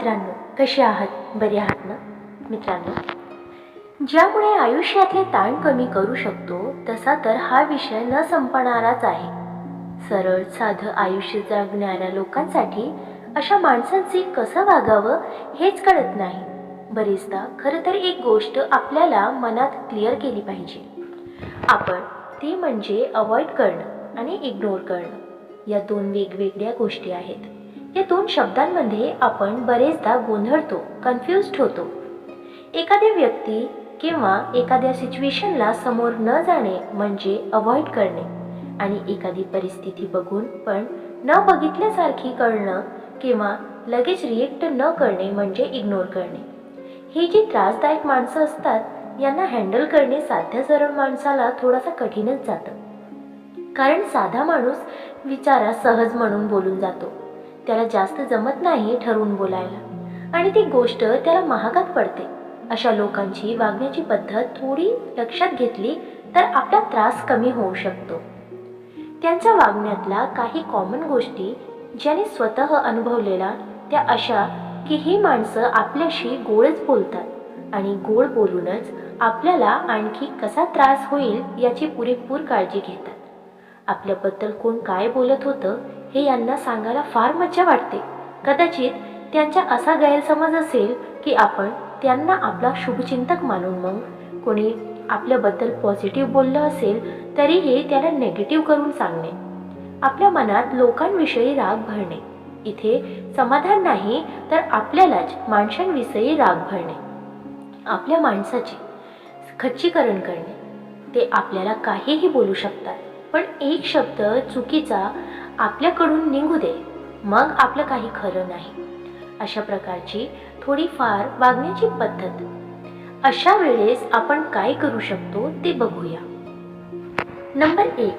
मित्रांनो कसे आहात? बरे आहात ना? मित्रांनो ज्यामुळे आयुष्यातले ताण कमी करू शकतो तसा तर हा विषय न संपणाराच आहे. सरळ साधं आयुष्य जगणाऱ्या लोकांसाठी अशा माणसांचे कसं वागावं हेच कळत नाही. बरेचदा खरं तर एक गोष्ट आपल्याला मनात क्लिअर केली पाहिजे. आपण ती म्हणजे अवॉइड करणं आणि इग्नोर करणं. या दोन वेगवेगळ्या गोष्टी आहेत. या दोन शब्दांमध्ये आपण बरेचदा गोंधळतो कन्फ्युज्ड होतो. एखाद्या व्यक्ती किंवा एखाद्या सिच्युएशनला समोर न जाणे म्हणजे अवॉइड करणे आणि एखादी परिस्थिती बघून पण न बघितल्यासारखी कळणं किंवा लगेच रिएक्ट न करणे म्हणजे इग्नोर करणे. ही जी त्रासदायक माणसं असतात यांना हँडल करणे साध्या सरळ माणसाला थोडासा कठीणच जातं. कारण साधा माणूस विचारा सहज म्हणून बोलून जातो. त्याला जास्त जमत नाही ठरवून बोलायला. आणि ती गोष्ट त्याला महागात पडते. अशा लोकांची वागण्याची पद्धत थोडी लक्षात घेतली तर आपला त्रास कमी होऊ शकतो. त्यांच्या वागण्यातल्या काही कॉमन गोष्टी ज्याने स्वतः अनुभवलेल्या त्या अशा की ही माणसं आपल्याशी गोडच बोलतात आणि गोड बोलूनच आपल्याला आणखी कसा त्रास होईल याची पुरेपूर काळजी घेतात. आपल्याबद्दल कोण काय बोलत होतं हे यांना सांगायला फार मज्जा वाटते. कदाचित त्यांचा असा गैरसमज असेल की आपण त्यांना आपला शुभचिंतक मानून मग कोणी आपल्याबद्दल पॉझिटिव्ह बोललं असेल तरीही त्याला नेगेटिव्ह करून सांगणे. आपल्या मनात लोकांविषयी राग भरणे. इथे समाधान नाही तर आपल्यालाच माणसांविषयी राग भरणे. आपल्या माणसाचे खच्चीकरण करणे. ते आपल्याला काहीही बोलू शकतात पण एक शब्द चुकीचा आपल्याकडून निघू दे. मग आपलं काही खरं नाही. अशा प्रकारची थोडीफार वागण्याची पद्धत. अशा वेळेस आपण काय करू शकतो ते बघूया. नंबर एक.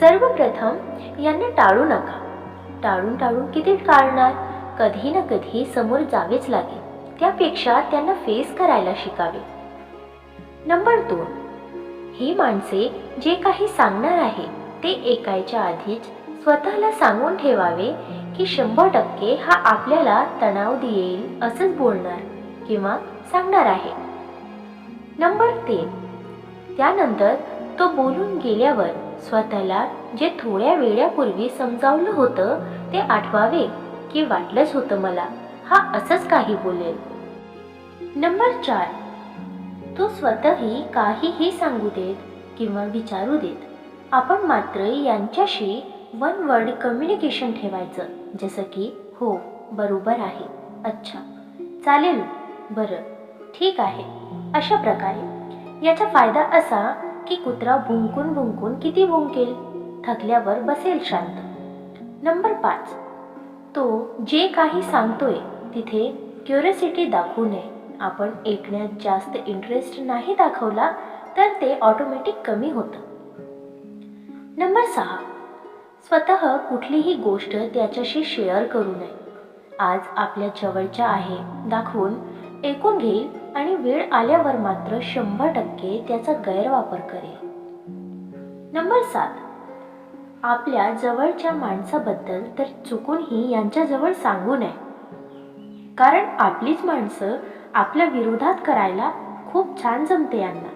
सर्वप्रथम यांना टाळू नका. टाळून टाळून किती टाळणार? कधी ना कधी समोर जावेच लागेल. त्यापेक्षा त्यांना फेस करायला शिकावे. नंबर दोन. ही माणसे जे काही सांगणार आहे ते ऐकायच्या आधीच स्वतःला सांगून ठेवावे की शंभर टक्के हा आपल्याला तणाव देईल असंच बोलणार किंवा सांगणार आहे. नंबर तीन. त्यानंतर तो बोलून गेल्यावर स्वतःला जे थोड्या वेळापूर्वी समजावलं होतं ते आठवावे की वाटलंच होतं मला. हा असंच काही बोलेल. नंबर चार. तो स्वतःही काहीही सांगू देत किंवा विचारू देत. आपण मात्र यांच्याशी वन वर्ड कम्युनिकेशन ठेवायचं. जसं की हो बरोबर आहे अच्छा चालेल बरं ठीक आहे अशा प्रकारे. याचा फायदा असा की कुत्रा भुंकून भुंकून किती भुंकेल? थकल्यावर बसेल शांत. नंबर पाच. तो जे काही सांगतोय तिथे क्युरिसिटी दाखवू नये. आपण ऐकण्यात जास्त इंटरेस्ट नाही दाखवला तर ते ऑटोमॅटिक कमी होतं. नंबर सहा. स्वतः कुठलीही गोष्ट त्याच्याशी शेअर करू नये. आज आपल्या जवळच्या आहे. दाखवून ऐकून घेईल आणि वेळ आल्यावर मात्र शंभर टक्के त्याचा गैरवापर करेल नंबर सात. आपल्या जवळच्या माणसाबद्दल तर चुकूनही यांच्याजवळ सांगू नये. कारण आपलीच माणसं आपल्या विरोधात करायला खूप छान जमते यांना.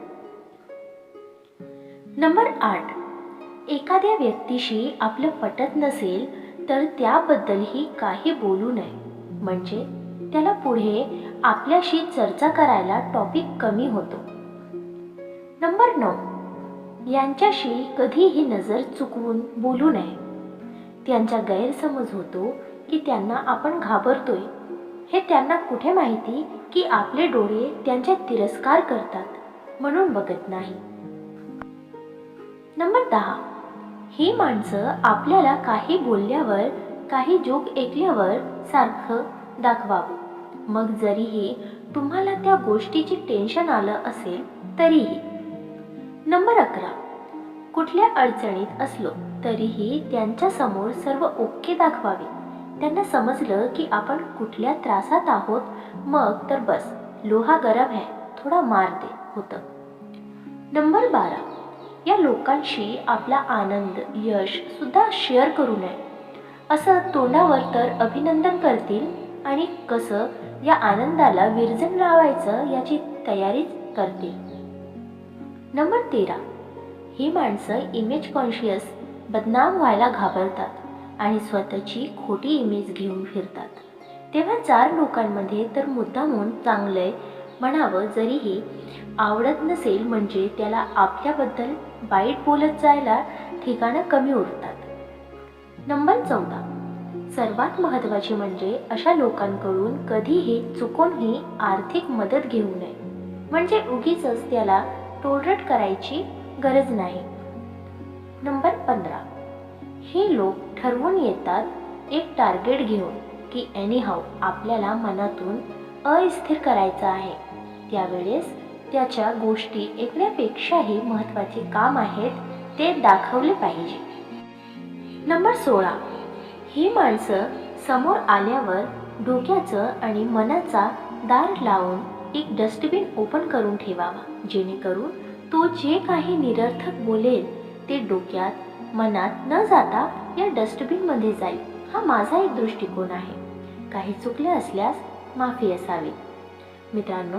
नंबर आठ. एखाद्या व्यक्तीशी आपलं पटत नसेल तर त्याबद्दलही काही बोलू नये. म्हणजे त्याला पुढे आपल्याशी चर्चा करायला टॉपिक कमी होतो. नंबर नऊ. यांच्याशी कधीही नजर चुकवून बोलू नये. त्यांचा गैरसमज होतो की त्यांना आपण घाबरतोय. हे त्यांना कुठे माहिती की आपले डोळे त्यांच्या तिरस्कार करतात म्हणून बघत नाही. नंबर दहा. ही माणसं आपल्याला काही बोलल्यावर काही जोक ऐकल्यावर सारखं दाखवावं. मग जरीही तुम्हाला त्या गोष्टीची टेन्शन आलं असेल तरीही. नंबर अकरा. कुठल्या अडचणीत असलो तरीही त्यांच्यासमोर सर्व ओके दाखवावे. त्यांना समजलं की आपण कुठल्या त्रासात आहोत मग तर बस. लोहा गरम आहे थोडा मार दे होतं. नंबर बारा. या लोकांशी आपला आनंद यश सुद्धा शेअर करू नये. असं तोंडावर तर अभिनंदन करतील आणि कसं या आनंदाला विरजन लावायचं याची तयारीच करतील. नंबर तेरा. ही माणसं इमेज कॉन्शियस बदनाम व्हायला घाबरतात आणि स्वतःची खोटी इमेज घेऊन फिरतात. तेव्हा चार लोकांमध्ये तर मुद्दामून चांगलंय म्हणावं जरीही आवडत नसेल म्हणजे त्याला आपल्याबद्दल वाईट बोलत जायला ठिकाणं कमी उरतात. नंबर चौदा. सर्वात महत्त्वाचे म्हणजे अशा लोकांकडून कधीही चुकूनही आर्थिक मदत घेऊ नये. म्हणजे उगीच त्याला टोलरेट करायची गरज नाही. नंबर पंधरा. हे लोक ठरवून येतात एक टार्गेट घेऊन की एनी हाऊ आपल्याला मनातून अस्थिर करायचं आहे. त्यावेळेस त्याच्या गोष्टी ऐकण्यापेक्षाही महत्त्वाचे काम आहेत ते दाखवले पाहिजे. नंबर सोळा. ही माणसं समोर आल्यावर डोक्याचं आणि मनाचा दार लावून एक डस्टबिन ओपन करून ठेवावा जेणेकरून तो जे काही निरर्थक बोलेल ते डोक्यात मनात न जाता या डस्टबिनमध्ये जाईल हा माझा एक दृष्टिकोन आहे. काही चुकले असल्यास माफी असावी. मित्रांनो